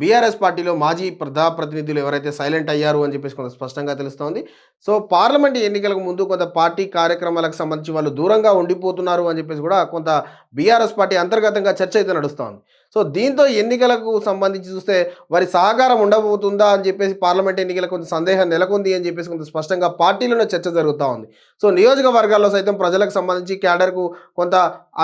BRS పార్టీలో మాజీ ప్రజాప్రతినిధులు ఎవరైతే సైలెంట్ అయ్యారు అని చెప్పేసి కొంత స్పష్టంగా తెలుస్తోంది. సో పార్లమెంట్ ఎన్నికలకు ముందు కొంత పార్టీ కార్యక్రమాలకు సంబంధించి వాళ్ళు దూరంగా ఉండిపోతున్నారు అని చెప్పేసి కూడా కొంత బీఆర్ఎస్ పార్టీ అంతర్గతంగా చర్చ అయితే నడుస్తోంది. సో దీంతో ఎన్నికలకు సంబంధించి చూస్తే వారి సహకారం ఉండబోతుందా అని చెప్పేసి పార్లమెంట్ ఎన్నికలకు కొంత సందేహం నెలకొంది అని చెప్పేసి కొంత స్పష్టంగా పార్టీలోనే చర్చ జరుగుతూ ఉంది. సో నియోజకవర్గాల్లో సైతం ప్రజలకు సంబంధించి క్యాడర్కు కొంత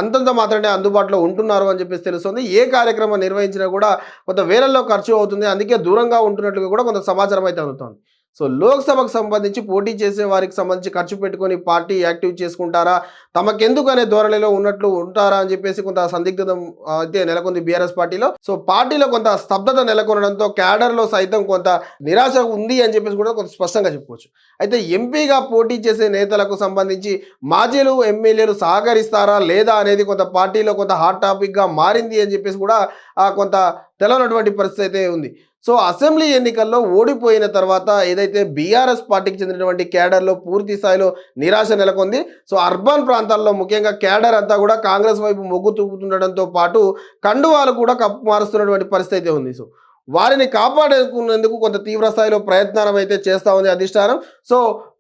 అంతంత మాత్రమే అందుబాటులో ఉంటున్నారు అని చెప్పేసి తెలుస్తుంది. ఏ కార్యక్రమం నిర్వహించినా కూడా కొంత వేలల్లో ఖర్చు అవుతుంది. అందుకే దూరంగా ఉంటున్నట్లుగా కూడా కొంత సమాచారం అయితే అందుతోంది. సో లోక్సభకు సంబంధించి పోటీ చేసే వారికి సంబంధించి ఖర్చు పెట్టుకొని పార్టీ యాక్టివ్ చేసుకుంటారా? తమకెందుకు అనే ధోరణిలో ఉన్నట్లు ఉంటారా? అని చెప్పేసి కొంత సందిగ్ధత అయితే నెలకొంది బీఆర్ఎస్ పార్టీలో. సో పార్టీలో కొంత స్తబ్దత నెలకొనడంతో క్యాడర్లో సైతం కొంత నిరాశ ఉంది అని చెప్పేసి కూడా కొంత స్పష్టంగా చెప్పుకోవచ్చు. అయితే ఎంపీగా పోటీ చేసే నేతలకు సంబంధించి మాజీలు ఎమ్మెల్యేలు సహకరిస్తారా? లేదా అనేది కొంత పార్టీలో కొంత హాట్ టాపిక్గా మారింది అని చెప్పేసి కూడా ఆ, కొంత తెలవనటువంటి పరిస్థితి అయితే ఉంది. సో అసెంబ్లీ ఎన్నికల్లో ఓడిపోయిన తర్వాత ఏదైతే బీఆర్ఎస్ పార్టీకి చెందినటువంటి క్యాడర్లో పూర్తి స్థాయిలో నిరాశ నెలకొంది. సో అర్బన్ ప్రాంతాల్లో ముఖ్యంగా క్యాడర్ అంతా కూడా కాంగ్రెస్ వైపు మొగ్గు చూపుతుండడంతో పాటు కండువాలు కూడా కప్పు మారుస్తున్నటువంటి పరిస్థితి అయితే ఉంది. సో వారిని కాపాడుకునేందుకు కొంత తీవ్ర స్థాయిలో ప్రయత్నం అయితే చేస్తూ ఉంది అధిష్టానం. సో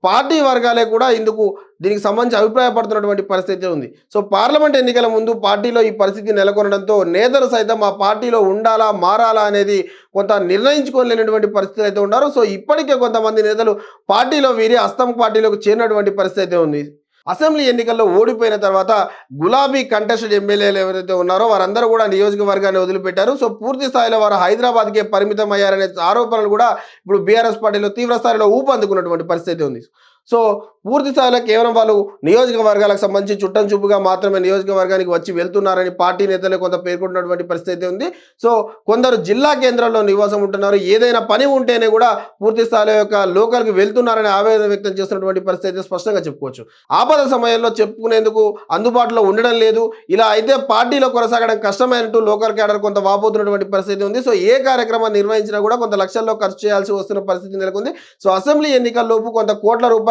పార్టీ వర్గాలే కూడా ఇందుకు దీనికి సంబంధించి అభిప్రాయపడుతున్నటువంటి పరిస్థితి ఉంది. సో పార్లమెంట్ ఎన్నికల ముందు పార్టీలో ఈ పరిస్థితి నెలకొనడంతో నేతలు సైతం ఆ పార్టీలో ఉండాలా మారాలా అనేది కొంత నిర్ణయించుకోలేనటువంటి పరిస్థితులు అయితే ఉన్నారు. సో ఇప్పటికే కొంతమంది నేతలు పార్టీలో వీరి అస్తం పార్టీలోకి చేరినటువంటి పరిస్థితి అయితే ఉంది. అసెంబ్లీ ఎన్నికల్లో ఓడిపోయిన తర్వాత గులాబీ కంటెస్టెడ్ ఎమ్మెల్యేలు ఎవరైతే ఉన్నారో వారందరూ కూడా నియోజకవర్గాన్ని వదిలిపెట్టారు. సో పూర్తి స్థాయిలో వారు హైదరాబాద్కే పరిమితం అయ్యారనే ఆరోపణలు కూడా ఇప్పుడు బీఆర్ఎస్ పార్టీలో తీవ్ర స్థాయిలో ఊపందుకున్నటువంటి పరిస్థితి ఉంది. సో పూర్తి స్థాయిలో కేవలం వాళ్ళు నియోజకవర్గాలకు సంబంధించి చుట్టం చూపుగా మాత్రమే నియోజకవర్గానికి వచ్చి వెళ్తున్నారని పార్టీ నేతలే కొంత పేర్కొంటున్నటువంటి పరిస్థితి ఉంది. సో కొందరు జిల్లా కేంద్రాల్లో నివాసం ఉంటున్నారు. ఏదైనా పని ఉంటేనే కూడా పూర్తి స్థాయిలో యొక్క లోకల్కి వెళ్తున్నారని ఆవేదన వ్యక్తం చేస్తున్నటువంటి పరిస్థితి స్పష్టంగా చెప్పుకోవచ్చు. ఆపద సమయంలో చెప్పుకునేందుకు అందుబాటులో ఉండడం లేదు. ఇలా అయితే పార్టీలో కొనసాగడం కష్టమైనట్టు లోకల్ క్యాడర్ కొంత వాపోతున్నటువంటి పరిస్థితి ఉంది. సో ఏ కార్యక్రమాన్ని నిర్వహించినా కూడా కొంత లక్షల్లో ఖర్చు చేయాల్సి వస్తున్న పరిస్థితి నెలకొంది. సో అసెంబ్లీ ఎన్నికల్లోపు కొంత కోట్ల రూపాయలు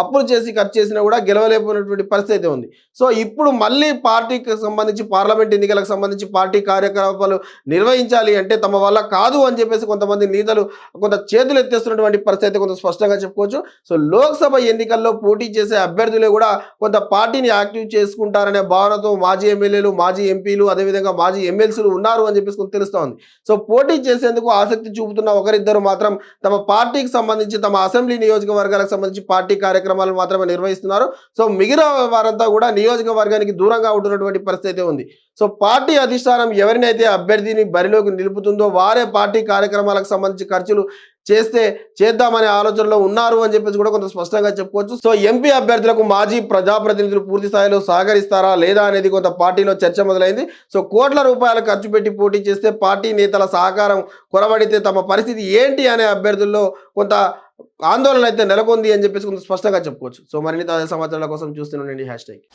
అప్పులు చేసి ఖర్చు చేసినా కూడా గెలవలేకపోయినటువంటి పరిస్థితి అయితే ఉంది. సో ఇప్పుడు మళ్ళీ పార్టీకి సంబంధించి పార్లమెంట్ ఎన్నికలకు సంబంధించి పార్టీ కార్యకలాపాలు నిర్వహించాలి అంటే తమ వల్ల కాదు అని చెప్పేసి కొంతమంది నేతలు కొంత చేతులు ఎత్తేస్తున్నటువంటి పరిస్థితి అయితే కొంత స్పష్టంగా చెప్పుకోవచ్చు. సో లోక్సభ ఎన్నికల్లో పోటీ చేసే అభ్యర్థులే కూడా కొంత పార్టీని యాక్టివ్ చేసుకుంటారనే భావనతో మాజీ ఎమ్మెల్యేలు మాజీ ఎంపీలు అదేవిధంగా మాజీ ఎమ్మెల్సీలు ఉన్నారు అని చెప్పేసి కొంత తెలుస్తోంది. సో పోటీ చేసేందుకు ఆసక్తి చూపుతున్న ఒకరిద్దరు మాత్రం తమ పార్టీకి సంబంధించి తమ అసెంబ్లీ నియోజకవర్గాలకు సంబంధించి పార్టీ కార్యక్రమాలు మాత్రమే నిర్వహిస్తున్నారు. సో మిగిలిన వారంతా కూడా నియోజకవర్గానికి దూరంగా ఉంటున్నటువంటి పరిస్థితి ఉంది. సో పార్టీ అధిష్టానం ఎవరినైతే అభ్యర్థిని బరిలోకి నిలుపుతుందో వారే పార్టీ కార్యక్రమాలకు సంబంధించి ఖర్చులు చేస్తే చేద్దామనే ఆలోచనలో ఉన్నారు అని చెప్పేసి కూడా కొంత స్పష్టంగా చెప్పుకోవచ్చు. సో ఎంపీ అభ్యర్థులకు మాజీ ప్రజాప్రతినిధులు పూర్తి స్థాయిలో సహకరిస్తారా లేదా అనేది కొంత పార్టీలో చర్చ మొదలైంది. సో కోట్ల రూపాయలు ఖర్చు పెట్టి పోటీ చేస్తే పార్టీ నేతల సహకారం కొరబడితే తమ పరిస్థితి ఏంటి అనే అభ్యర్థుల్లో కొంత ఆందోళన అయితే నెలకొంది అని చెప్పేసి కొంత స్పష్టంగా చెప్పుకోవచ్చు. సో మరిన్ని తాజా సమాచారాల కోసం చూస్తూనే హ్యాష్ ట్యాగ్